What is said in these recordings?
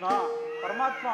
ಕೃಷ್ಣ ಪರಮಾತ್ಮ.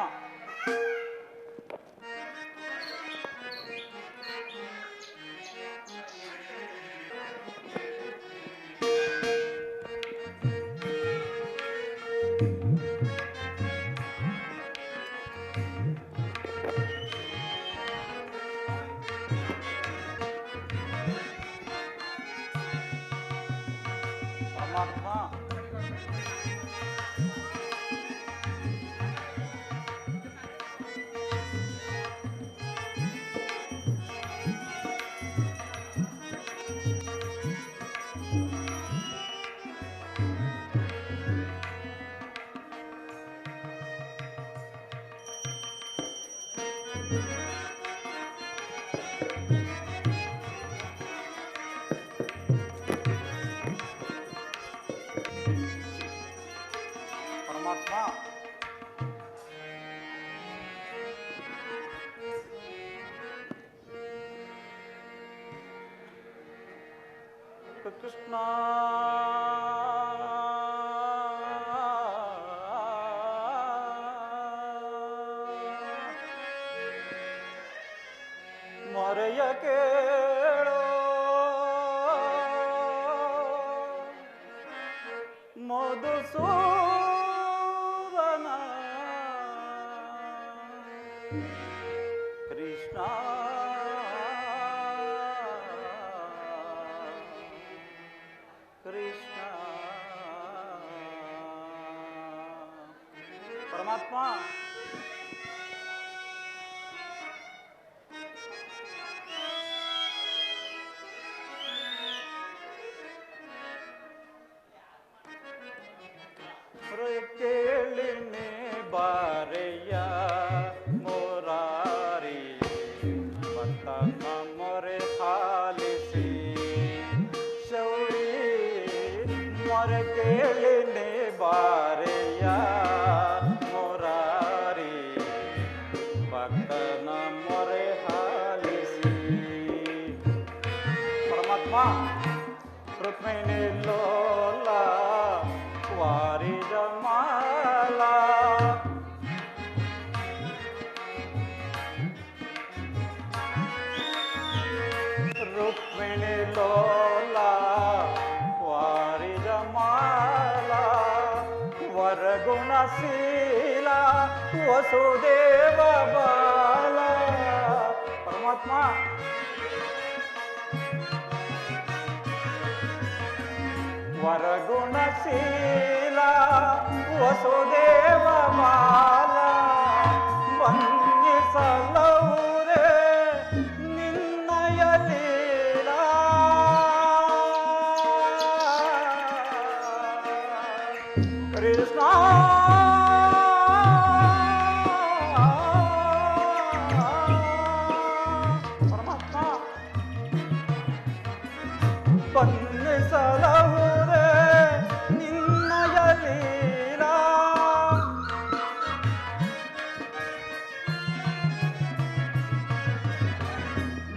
ಪರಮಾತ್ಮ ವರಗುಣಶೀಲ ವಸುದೇವ ಬಾಲ ಪರಮಾತ್ಮ ವರಗುಣಶೀಲ ವಸುದೇವ ಮಾಲ ವಂದಿಸಲೌರೆ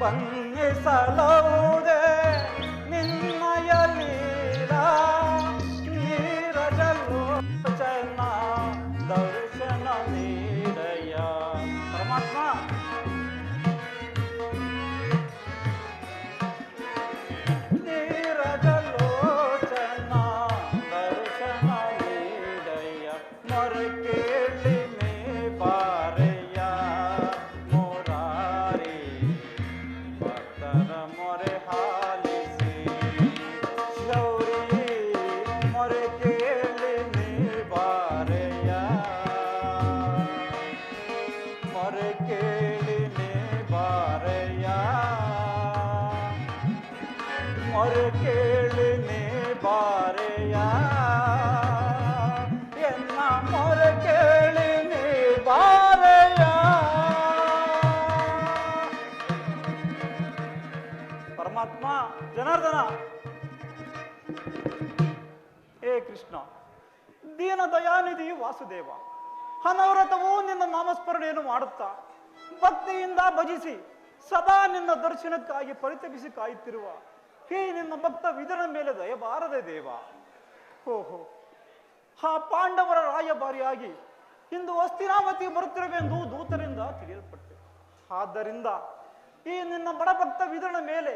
ಬನ್ನಿಸಲಹುದೆ ನಿನ್ನಯ ದೀನ ದಯಾನಿಧಿ ವಾಸುದೇವ? ಅನವರತವೂ ನಿನ್ನ ನಾಮಸ್ಮರಣೆಯನ್ನು ಮಾಡುತ್ತಾ, ಭಕ್ತಿಯಿಂದ ಭಜಿಸಿ, ಸದಾ ನಿನ್ನ ದರ್ಶನಕ್ಕಾಗಿ ಪರಿತಪಿಸಿ ಕಾಯುತ್ತಿರುವ ಹೇ ನಿನ್ನ ಭಕ್ತ ವಿದರನ ಮೇಲೆ ದಯಬಾರದೆ ದೇವ. ಓಹೋ, ಆ ಪಾಂಡವರ ರಾಯಭಾರಿಯಾಗಿ ಇಂದು ಅಸ್ಥಿರಾವತಿ ಬರುತ್ತಿರುವೆಂದು ದೂತರಿಂದ ತಿಳಿಯಲ್ಪಟ್ಟೆ. ಆದ್ದರಿಂದ ಈ ನಿನ್ನ ಬಡಭಕ್ತ ವಿದರನ ಮೇಲೆ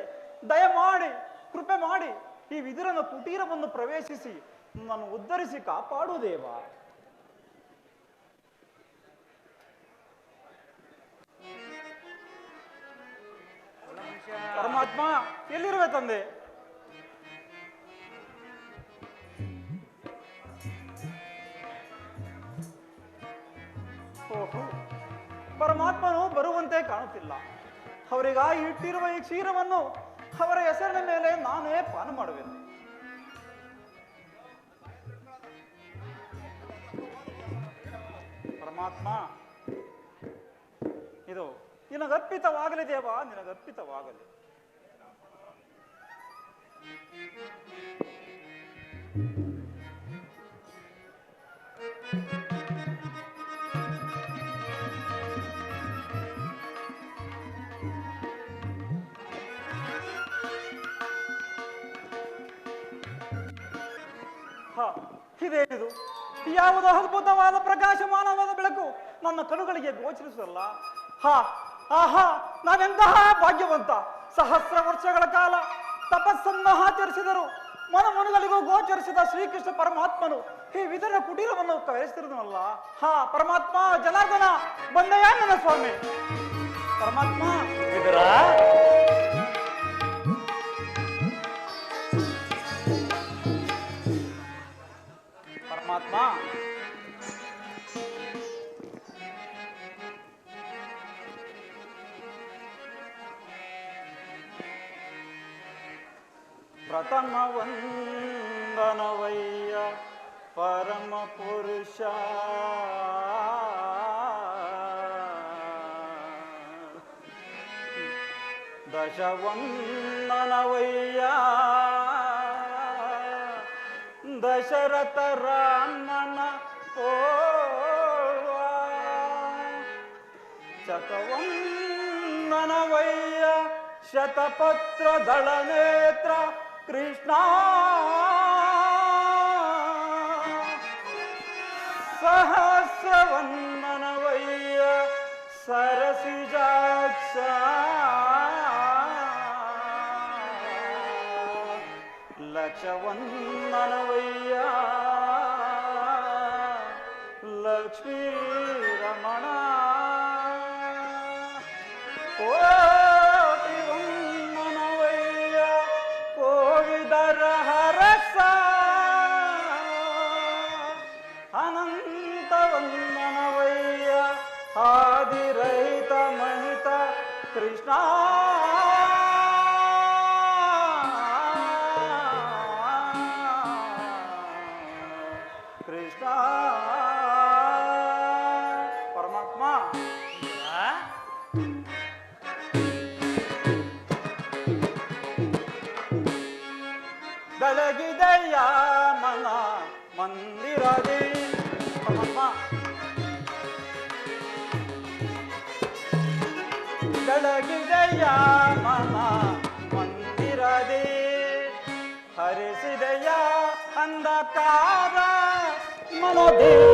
ದಯಮಾಡಿ, ಕೃಪೆ ಮಾಡಿ ಈ ವಿದುರನ ಕುಟೀರವನ್ನು ಪ್ರವೇಶಿಸಿ ನನ್ನನ್ನು ಉದ್ಧರಿಸಿ ಕಾಪಾಡು ದೇವ. ಪರಮಾತ್ಮ, ಎಲ್ಲಿರುವೆ ತಂದೆ? ಓಹೋ, ಪರಮಾತ್ಮನು ಬರುವಂತೆ ಕಾಣುತ್ತಿಲ್ಲ. ಅವರಿಗಾಗಿ ಇಟ್ಟಿರುವ ಈ ಕ್ಷೀರವನ್ನು ಅವರ ಹೆಸರಿನ ಮೇಲೆ ನಾನೇ ಪಾನ ಮಾಡುವೆನು ಪರಮಾತ್ಮ. ಇದು ನಿನಗರ್ಪಿತವಾಗಲಿ ದೇವ ನಿನಗರ್ಪಿತವಾಗಲಿ. ಹ ಇದೇನಿದು? ಯಾವುದೋ ಅದ್ಭುತವಾದ ಪ್ರಕಾಶಮಾನವಾದ ಬೆಳಕು ನನ್ನ ಕಣ್ಣುಗಳಿಗೆ ಗೋಚರಿಸಲ್ಲ ಹಾ, ಆಹಾ ನಾವೆಂತಹ ಭಾಗ್ಯವಂತ? ಸಹಸ್ರ ವರ್ಷಗಳ ಕಾಲ ತಪಸ್ಸನ್ನು ಆಚರಿಸಿದರು. ಮನ ಮನಗಳಿಗೂ ಗೋಚರಿಸಿದ ಶ್ರೀಕೃಷ್ಣ ಪರಮಾತ್ಮನು ಈ ವಿಧರ ಕುಟೀರವನ್ನು ಕರೆಸ್ತಿರುದನಲ್ಲ ಹಾ, ಪರಮಾತ್ಮ, ಜನಾರ್ದನ ಬಂದೆಯ ನನ್ನ ಸ್ವಾಮಿ. ಪರಮಾತ್ಮ ವಿಧರ ಪರಮಾತ್ಮ ಪ್ರಥಮ ವಂದನವಯ್ಯ ಪರಮ ಪುರುಷ. ದಶವಂದನವಯ್ಯ ದಶರಥ ರಾಮನ ಓ ಶತವಂದನವಯ್ಯ ಶತಪತ್ರ ದಳನೇತ್ರ कृष्णा। सहस्रवैय सरसिजा लक्षवन्नवैया लक्ष्मी। ಮನ ಮಂದಿರದಿ. ಹರಿಸಿದೆಯ ಅಂಧಕಾರ ಮನದಿ.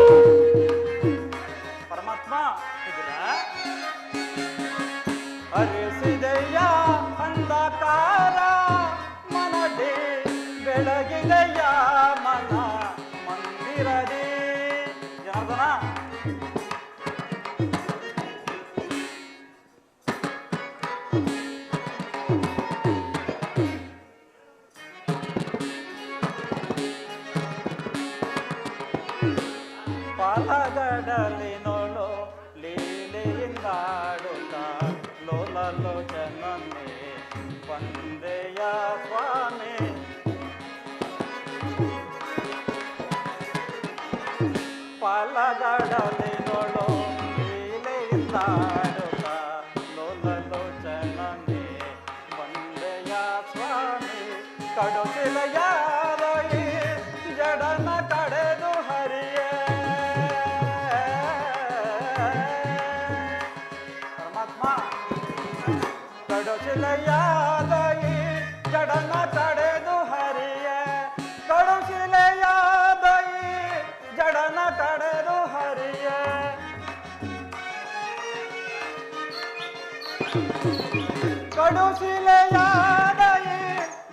ಕಡುಶಿಲೆಯಾದಯೇ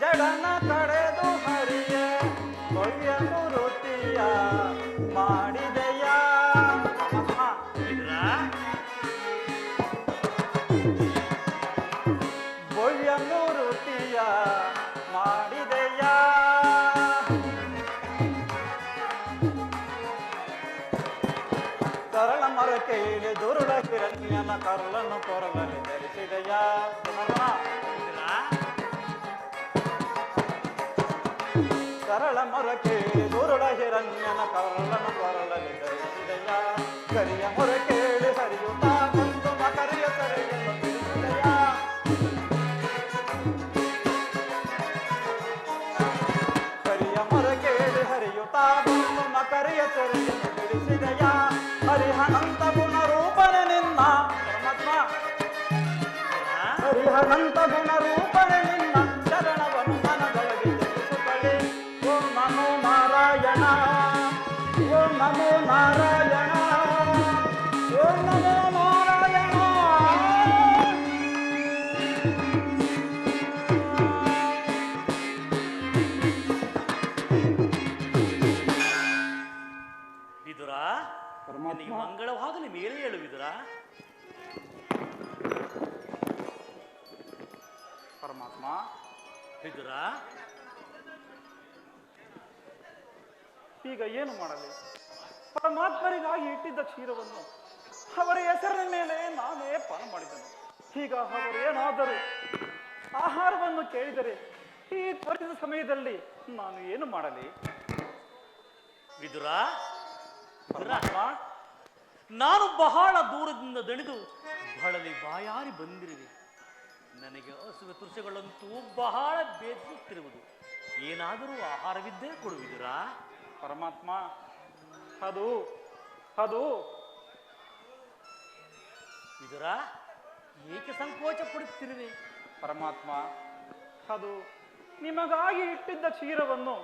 ಜಡನ ಕಡೆದು ಬಿಡಿಸಿದೆಯ ಹರಿಯ ಮೊರ ಕೇಳಿ ಹರಿಯುತ್ತಾ ಬಂದು ಮಕರಿಯ ಸೆರೆಯನ್ನು ಬಿಡಿಸಿದೆಯ ಹರಿಹನಂತ ಗುಣ ರೂಪನೆ ನಿನ್ನ ಪರಮಾತ್ಮ ಹರಿಹನಂತ ಗುಣ ಈಗ ಏನು ಮಾಡಲಿ? ಪರಮಾತ್ಮರಿಗಾಗಿ ಇಟ್ಟಿದ್ದ ಕ್ಷೀರವನ್ನು ಅವರ ಹೆಸರಿನ ಮೇಲೆ ನಾನೇ ಪಾನ ಮಾಡಿದನು. ಈಗ ಅವರು ಏನಾದರೂ ಆಹಾರವನ್ನು ಕೇಳಿದರೆ ಈ ತ್ವರಿತ ಸಮಯದಲ್ಲಿ ನಾನು ಏನು ಮಾಡಲಿ? ವಿದುರ? ಪರಮಾತ್ಮ? ನಾನು ಬಹಳ ದೂರದಿಂದ ದಣಿದು ಬಳಲಿ ಬಾಯಾರಿ ಬಂದಿರುವೆ. ನನಗೆ ಹಸುವೆ ತುರ್ಸೆಗಳಂತೂ ಬಹಳ ಬೇಸತ್ತಿರುವುದು. ಏನಾದರೂ ಆಹಾರವಿದ್ದೇ ಕೊಡುವಿದುರಾ? ಪರಮಾತ್ಮ ಅದು ಅದು. ಇದರ? ಏಕೆ ಸಂಕೋಚ ಪಡುತ್ತಿರುವೆ? ಪರಮಾತ್ಮ ಅದು ನಿಮಗಾಗಿ ಇಟ್ಟಿದ್ದ ಕ್ಷೀರವನ್ನು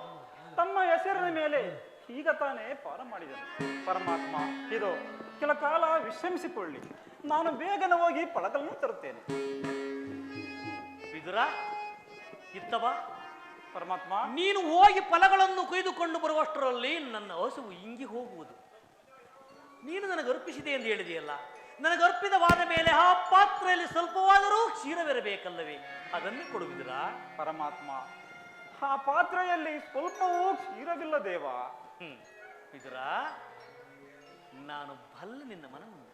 ತಮ್ಮ ಹೆಸರಿನ ಮೇಲೆ ಈಗ ತಾನೇ ಪಾರ ಮಾಡಿದನು. ಪರಮಾತ್ಮ ಇದು ಕೆಲ ಕಾಲ ವಿಶ್ರಮಿಸಿಕೊಳ್ಳಿ. ನಾನು ಬೇಗನೆ ಹೋಗಿ ಪಳಗలను ತರುತ್ತೇನೆ. ವಿದುರ ಇತ್ತವ? ಪರಮಾತ್ಮ. ನೀನು ಹೋಗಿ ಫಲಗಳನ್ನು ಕೊಯ್ದುಕೊಂಡು ಬರುವಷ್ಟರಲ್ಲಿ ನನ್ನ ಹಸುವು ಇಂಗಿ ಹೋಗುವುದು. ನೀನು ನನಗೆ ಅರ್ಪಿಸಿದೆ ಎಂದು ಹೇಳಿದೆಯಲ್ಲ? ನನಗೆ ಅರ್ಪಿತವಾದ ಮೇಲೆ ಆ ಪಾತ್ರೆಯಲ್ಲಿ ಸ್ವಲ್ಪವಾದರೂ ಕ್ಷೀರವಿರಬೇಕಲ್ಲವೇ? ಅದನ್ನು ಕೊಡುವುದಿಲ್ಲ ಪರಮಾತ್ಮ ಆ ಪಾತ್ರೆಯಲ್ಲಿ ಸ್ವಲ್ಪವೂ ಕ್ಷೀರವಿಲ್ಲ ದೇವ. ಹ್ಮ್. ನಾನು ಬಲ್ಲ ನಿನ್ನ ಮನವನ್ನು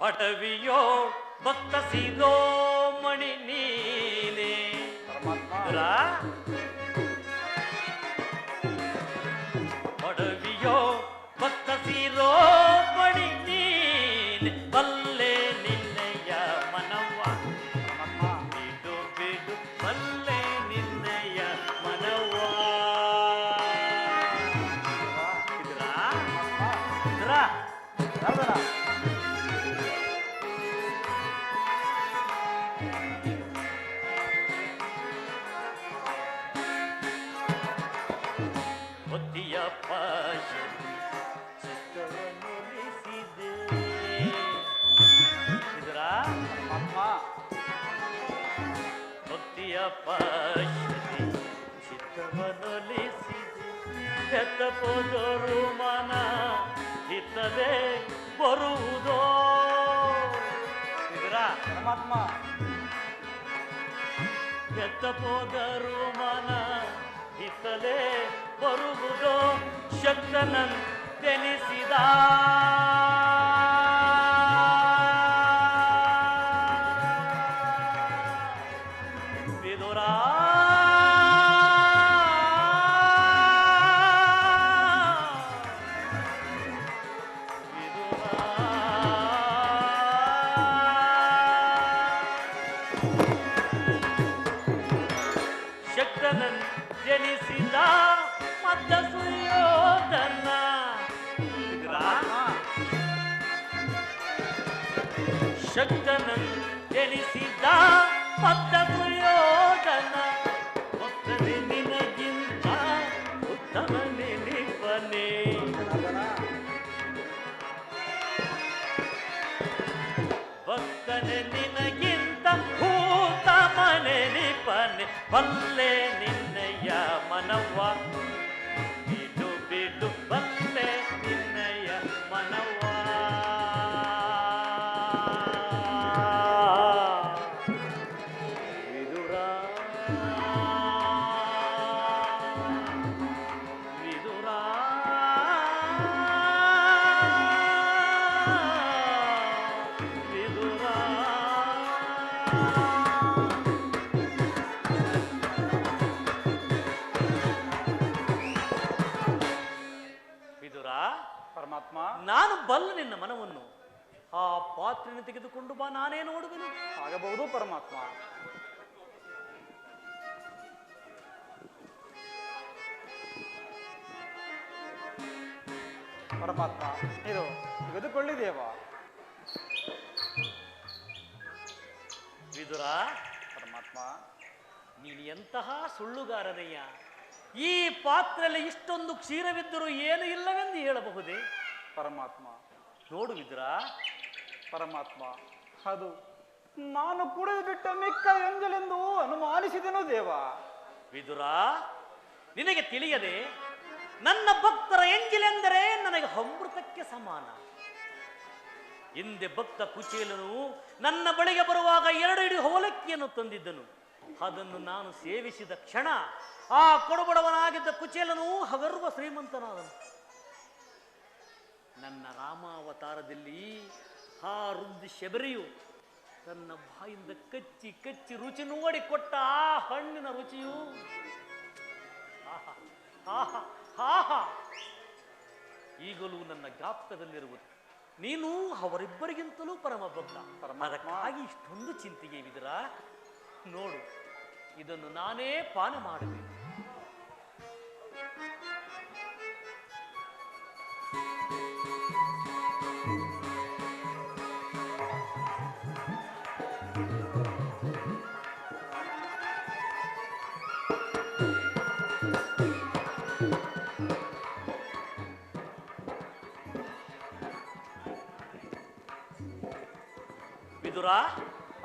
ಪಡವಿಯೋ ಭಕ್ತ ಸಿದೋ ಮಣಿ ನೀನೆ ಪರಮಾತ್ಮ Vidura paşa Çıktığını lisidi Sidra Amma Muttiya paşa Çıktığını lisidi Hette podoru mana Hittabe borudo Sidra Amma Hette podoru mana ಹಿತ್ತಲೇ ಬರುವುದೋ ಶಕ್ತನಂತೆನಿಸಿದ. Vidura ಚಂದನಂ ಜನಿಸಿದ ಭಕ್ತ ಸುಯೋಧನ ಮೊತ್ತನೆ ನಿನಗಿಂತ ಉತ್ತಮ ನಿಲಿಪನೆ ಭಕ್ತನೆ ನಿನಗಿಂತ ಭೂತ ಮನೆ ನಿಪನೆ ಬಲ್ಲೆ ನಿನ್ನಯ ಮನವ ಬಲ್ಲ ನಿನ್ನ ಮನವನ್ನು. ಆ ಪಾತ್ರೆಯನ್ನು ತೆಗೆದುಕೊಂಡು ಬಾ, ನಾನೇ ನೋಡುವೆನು. ಆಗಬಹುದು ಪರಮಾತ್ಮ. ಪರಮಾತ್ಮ, ಇದು ತೆಗೆದುಕೊಳ್ಳಿದೇವ ವಿದುರ, ಪರಮಾತ್ಮ, ನೀನು ಎಂತಹ ಸುಳ್ಳುಗಾರನಯ್ಯ. ಈ ಪಾತ್ರೆಯಲ್ಲಿ ಇಷ್ಟೊಂದು ಕ್ಷೀರವಿದ್ದರೂ ಏನು ಇಲ್ಲವೆಂದು ಹೇಳಬಹುದೇ? ಪರಮಾತ್ಮ ನೋಡು ವಿದುರ ಪರಮಾತ್ಮ ಅದು ನಾನು ಕುಡಿದು ಬಿಟ್ಟ ಮಿಕ್ಕ ಎಂಜಲೆಂದು ಅನುಮಾನಿಸಿದನು ದೇವ. ವಿದುರ ನಿನಗೆ ತಿಳಿಯದೆ ನನ್ನ ಭಕ್ತರ ಎಂಜಿಲೆಂದರೆ ನನಗೆ ಅಮೃತಕ್ಕೆ ಸಮಾನ. ಹಿಂದೆ ಭಕ್ತ ಕುಚೇಲನು ನನ್ನ ಬಳಿಗೆ ಬರುವಾಗ ಎರಡು ಇಡೀ ಹೋಲಕ್ಕಿಯನ್ನು ತಂದಿದ್ದನು. ಅದನ್ನು ನಾನು ಸೇವಿಸಿದ ಕ್ಷಣ ಆ ಕೊಡುಬಡವನಾಗಿದ್ದ ಕುಚೇಲನು ಹಗರ್ವ ಶ್ರೀಮಂತನಾದನು. ನನ್ನ ರಾಮಾವತಾರದಲ್ಲಿ ಹಾ ರುದ್ದಿ ಶಬರಿಯು ತನ್ನ ಬಾಯಿಂದ ಕಚ್ಚಿ ಕಚ್ಚಿ ರುಚಿ ನೋಡಿ ಕೊಟ್ಟ ಆ ಹಣ್ಣಿನ ರುಚಿಯು. ಈಗಲೂ ನನ್ನ ಜ್ಞಾಪಕದಲ್ಲಿರುವುದು. ನೀನು ಅವರಿಬ್ಬರಿಗಿಂತಲೂ ಪರಮ ಭಕ್ತ. ಪರಮ ಅದಕ್ಕಾಗಿ ಇಷ್ಟೊಂದು ಚಿಂತೆಗೆ ಬಿದ್ರ? ನೋಡು ಇದನ್ನು ನಾನೇ ಪಾನ ಮಾಡಬೇಕು.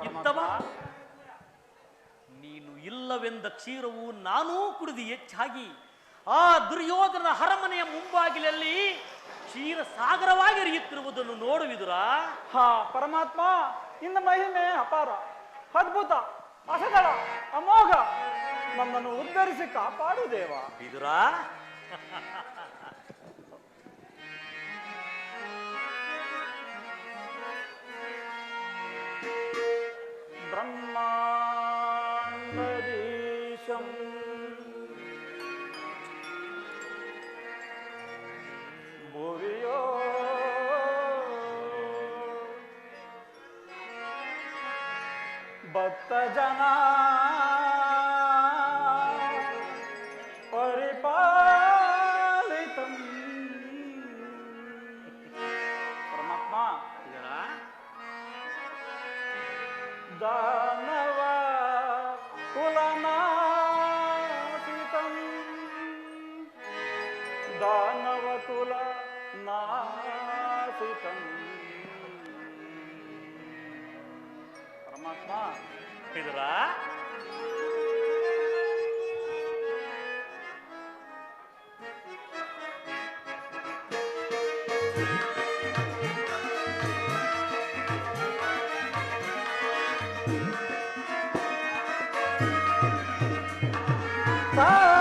ಇತ್ತವ ನೀನು ಇಲ್ಲವೆಂದ ಕ್ಷೀರವು ನಾನೂ ಕುಡಿದು ಹೆಚ್ಚಾಗಿ ಆ ದುರ್ಯೋಧನ ಅರಮನೆಯ ಮುಂಬಾಗಿಲಲ್ಲಿ ಕ್ಷೀರ ಸಾಗರವಾಗಿ ಹರಿಯುತ್ತಿರುವುದನ್ನು ನೋಡುವಿದುರ ಹಾ ಪರಮಾತ್ಮ ಇನ್ನು ಮಹಿಮೆ ಅಪಾರ ಅದ್ಭುತ ಅಸದಳ ಅಮೋಘ ನಮ್ಮನ್ನು ಉದ್ಧರಿಸಿ ಕಾಪಾಡು ದೇವ Mori. Oh!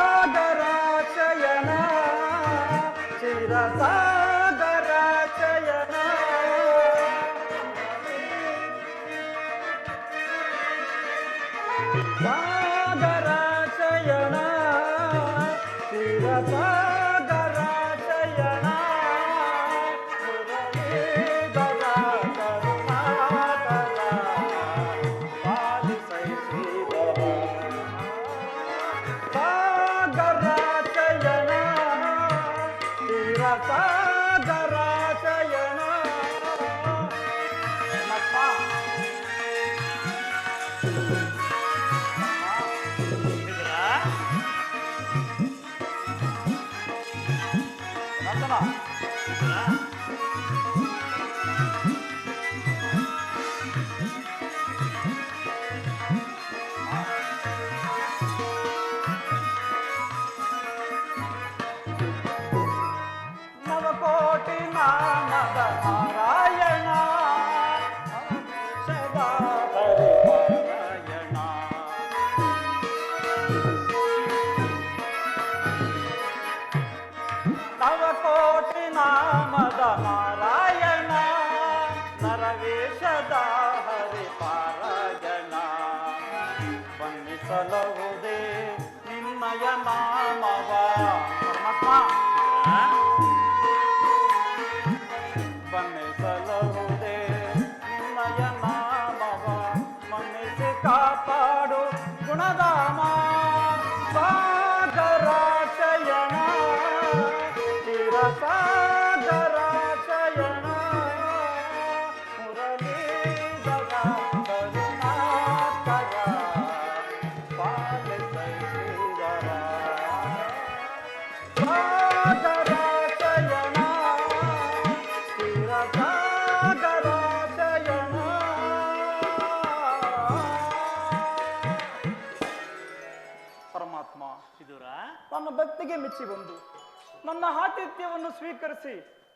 ನನ್ನ ಆತಿಥ್ಯವನ್ನು ಸ್ವೀಕರಿಸಿ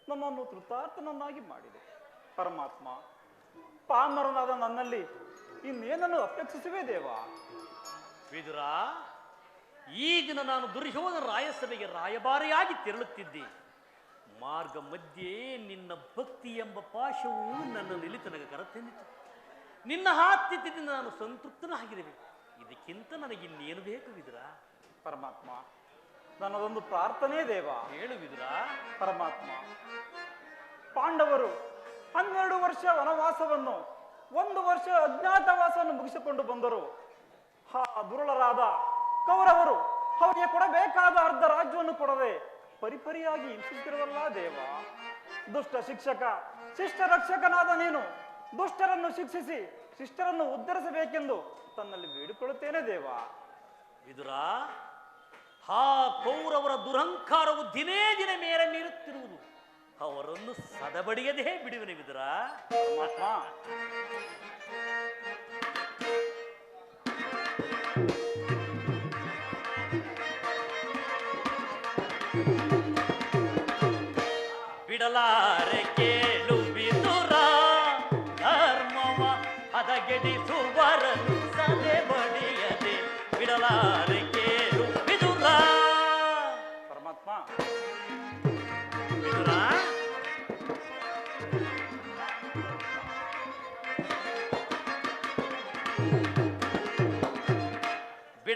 ನನ್ನನ್ನು ತೃತಾರ್ಥನನ್ನಾಗಿ ಮಾಡಿದೆ. ಪರಮಾತ್ಮ ಪಾಮರನಾದ ನನ್ನಲ್ಲಿ ಇನ್ನೇನನ್ನು ಅಪೇಕ್ಷಿಸುವೆ ದೇವ? ವಿದುರ ಈ ದಿನ ನಾನು ದುರ್ಯೋಧನ ರಾಯಸಭೆಗೆ ರಾಯಭಾರಿಯಾಗಿ ತೆರಳುತ್ತಿದ್ದೆ. ಮಾರ್ಗ ಮಧ್ಯೆ ನಿನ್ನ ಭಕ್ತಿ ಎಂಬ ಪಾಶವು ನನ್ನ ನಿಲಿತನಗ ಕರತೆಂದಿತು ನಿನ್ನ ಆತಿಥ್ಯದಿಂದ ನಾನು ಸಂತೃಪ್ತನಾಗಿರಬೇಕು ಇದಕ್ಕಿಂತ ನನಗೆ ಇನ್ನೇನು ಬೇಕು ವಿದುರ ಪರಮಾತ್ಮ ನನ್ನದೊಂದು ಪ್ರಾರ್ಥನೆ ದೇವ. ಹೇಳು ವಿದುರ ಪರಮಾತ್ಮ ಪಾಂಡವರು ಹನ್ನೆರಡು ವರ್ಷ ವನವಾಸವನ್ನು ಒಂದು ವರ್ಷ ಅಜ್ಞಾತವಾಸವನ್ನು ಮುಗಿಸಿಕೊಂಡು ಬಂದರು. ಹಾ ದುರುಳರಾದ ಕೌರವರು ಅವರಿಗೆ ಕೊಡಬೇಕಾದ ಅರ್ಧ ರಾಜ್ಯವನ್ನು ಕೊಡದೆ ಪರಿಪರಿಯಾಗಿ ಹಿಂಸಿಸಿರುವಲ್ಲ ದೇವ. ದುಷ್ಟ ಶಿಕ್ಷಕ ಶಿಷ್ಟ ರಕ್ಷಕನಾದ ನೀನು ದುಷ್ಟರನ್ನು ಶಿಕ್ಷಿಸಿ ಶಿಷ್ಟರನ್ನು ಉದ್ಧರಿಸಬೇಕೆಂದು ತನ್ನಲ್ಲಿ ಬೇಡಿಕೊಳ್ಳುತ್ತೇನೆ ದೇವ. ವಿದುರ ಆ ಕೌರವರ ದುರಂಕಾರವು ದಿನೇ ದಿನ ಮೇರೆ ಮೀರುತ್ತಿರುವುದು. ಅವರನ್ನು ಸದಬಡಿಯದೇ ಬಿಡುವಿನ ಪರಮಾತ್ಮ. ಬಿಡಲಾರೆ ಕೇಳು ಬಿದುರ. ಧರ್ಮವ ಹದಗೆಡಿಸುವರ ಸದೆ ಬಡಿಯದೆ ಬಿಡಲಾರೆ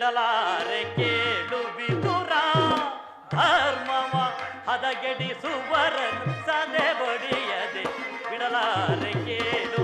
ಬಿಡಲಾರೆ ಕೇಳು ಬಿದುರ ಧರ್ಮವ ಹದಗೆಡಿಸುವರ ಸದೆ ಬಡಿಯದೆ ಬಿಡಲಾರೆ ಕೇಳು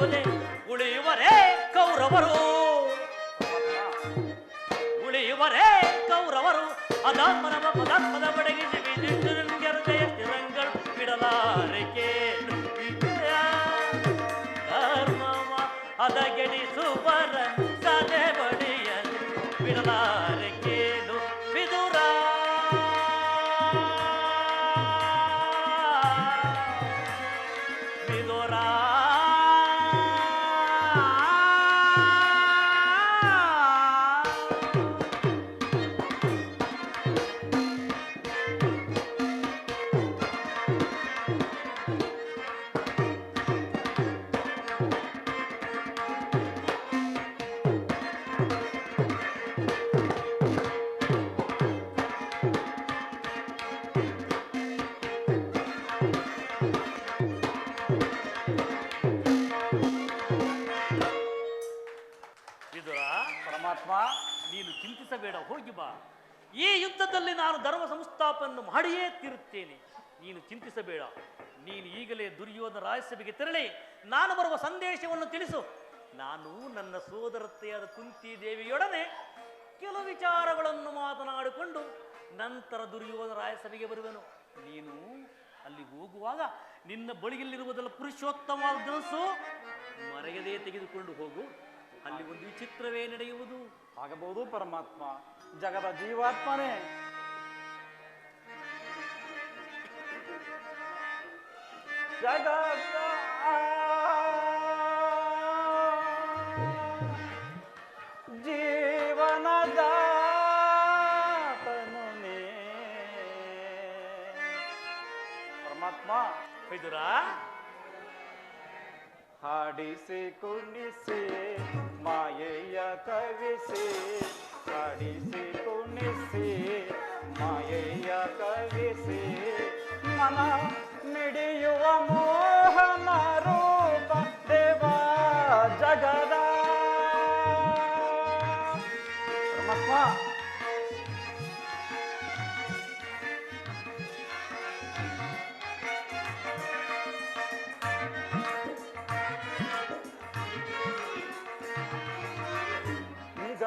ಜಯ ಪಡೆಯುವುದೇ ಉಳಿಯುವರೇ ಕೌರವರು ಉಳಿಯುವರೇ ಕೌರವರು ಅದಾತ್ಮನವ ಪದಾತ್ಮದ ಬಡಗಿಸಿ ವಿಜಿಷ್ಟರಂಗೆರದೆಯ ಸ್ಥಿರಂಗಳು ಬಿಡಲಾರೆ ಕೇಳು ವಿಜಯ ಧರ್ಮವ ಹದಗೆಡಿಸುವರ ಸದೆ ಬಡಿಯಲು ಬಿಡಲಾರೆ ಈ ಯುದ್ಧದಲ್ಲಿ ನಾನು ಧರ್ಮ ಸಂಸ್ಥಾಪನೆ ಮಾಡಿಯೇ ತೀರುತ್ತೇನೆ. ನೀನು ಚಿಂತಿಸಬೇಡ. ನೀನು ಈಗಲೇ ದುರ್ಯೋಧನ ರಾಜ್ಯಸಭೆಗೆ ತೆರಳಿ, ನಾನು ಬರುವ ಸಂದೇಶವನ್ನು ತಿಳಿಸು. ನಾನು ನನ್ನ ಸೋದರತೆಯಾದ ಕುಂತಿ ದೇವಿಯೊಡನೆ ಕೆಲವು ವಿಚಾರಗಳನ್ನು ಮಾತನಾಡಿಕೊಂಡು ನಂತರ ದುರ್ಯೋಧನ ರಾಯಸಭೆಗೆ ಬರುವೆನು. ನೀನು ಅಲ್ಲಿ ಹೋಗುವಾಗ ನಿನ್ನ ಬಳಿಯಲ್ಲಿರುವುದಲ್ಲ ಪುರುಷೋತ್ತಮವಾದ ಧನಸ್ಸು ಮರೆಯದೇ ತೆಗೆದುಕೊಂಡು ಹೋಗು. ಅಲ್ಲಿ ಒಂದು ವಿಚಿತ್ರವೇ ನಡೆಯುವುದು. ಆಗಬಹುದು ಪರಮಾತ್ಮ. ಜಗದ ಜೀವಾತ್ಮನೇ. ಜಗ ಜೀವನದ ನೀ. ಪರಮಾತ್ಮ. ವೈದ್ಯರ ಹಾಡಿಸಿ ಕುಣಿಸಿ ಮಾಯೆಯ ಕವಿಸಿ ಹಾಡಿಸಿ ಕುಣಿಸಿ ಮಾಯೆಯ ಕವಿಸಿ ಮನ ಮಿಡಿಯುವ ಮೋಹನ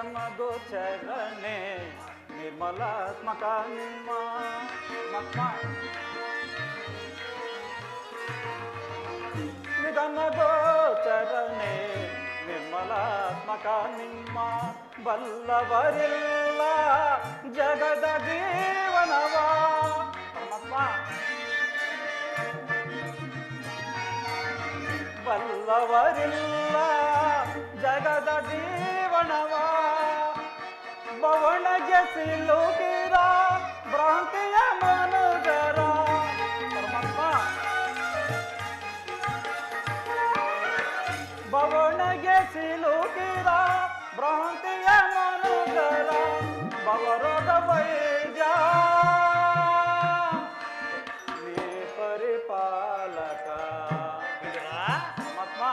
ನಿಗಮ ಗೋಚರಣೆ ನಿರ್ಮಲಾತ್ಮಕ ನಿಮ್ಮ ನಿಗಮ ಗೋಚರಣೆ ನಿರ್ಮಲಾತ್ಮಕ ನಿಮ್ಮ ಬಲ್ಲವರಿಲ್ಲ ಜಗದ ಜೀವನವ. ಬಲ್ಲವರಿಲ್ಲ ಜಗದ ಜೀವನವ. भवन जैसे लोकेरा भ्रांतिया मन गरा परमात्मा। भवन जैसे लोकेरा भ्रांतिया मन गरा भवर दबे जा। परिपालका। परमात्मा।